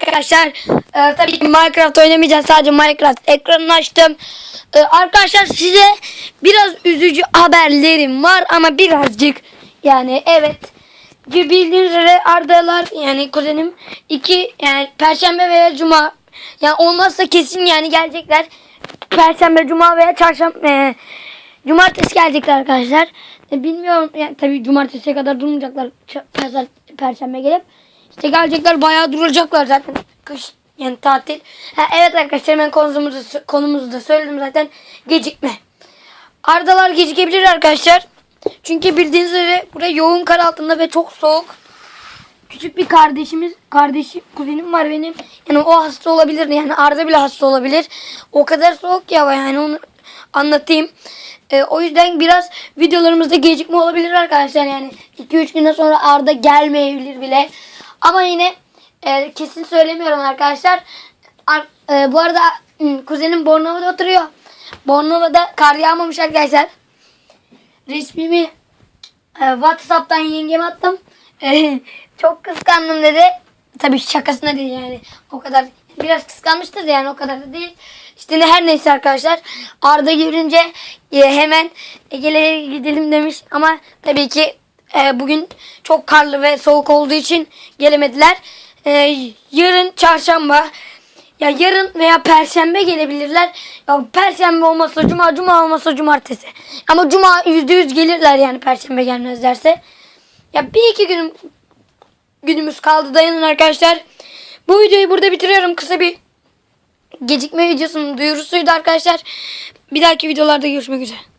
Arkadaşlar e, tabii ki Minecraft oynamayacağız. Sadece Minecraft ekranını açtım. E, arkadaşlar size biraz üzücü haberlerim var ama birazcık yani evet bildiğiniz üzere Ardalar yani kuzenim iki yani Perşembe veya Cuma yani olmazsa kesin yani gelecekler. Perşembe, Cuma veya Çarşamba e, Cumartesi gelecekler arkadaşlar. E, bilmiyorum yani tabii cumartesiye kadar durmayacaklar. Perşembe gelip işte gelecekler bayağı duracaklar zaten. Kış yani tatil. Ha, evet arkadaşlar ben konumuzu, konumuzu da söyledim zaten. Gecikme. Ardalar gecikebilir arkadaşlar. Çünkü bildiğiniz üzere buraya yoğun kar altında ve çok soğuk. Küçük bir kardeşimiz, kardeşim, kuzenim var benim. Yani o hasta olabilir. Yani Arda bile hasta olabilir. O kadar soğuk ya yani onu anlatayım. Ee, o yüzden biraz videolarımızda gecikme olabilir arkadaşlar. Yani 2-3 günden sonra Arda gelmeyebilir bile. Ama yine e, kesin söylemiyorum arkadaşlar. Ar- e, bu arada kuzenim Bornova'da oturuyor. Bornova'da kar yağmamış arkadaşlar. Resmimi e, Whatsapp'tan yengeme attım. E, çok kıskandım dedi. Tabii şakasına değil yani. O kadar biraz kıskanmıştır da yani o kadar da değil. İşte ne her neyse arkadaşlar. Arda görünce e, hemen Ege'lere gidelim demiş. Ama tabii ki e, bugün çok karlı ve soğuk olduğu için gelemediler. E, yarın çarşamba ya yarın veya perşembe gelebilirler. Ya perşembe olmasa cuma, cuma olmasa cumartesi. Ama cuma yüzde yüz gelirler yani perşembe gelmezlerse. Ya bir iki günüm günümüz kaldı dayanın arkadaşlar. Bu videoyu burada bitiriyorum. Kısa bir gecikme videosunun duyurusuydu arkadaşlar. Bir dahaki videolarda görüşmek üzere.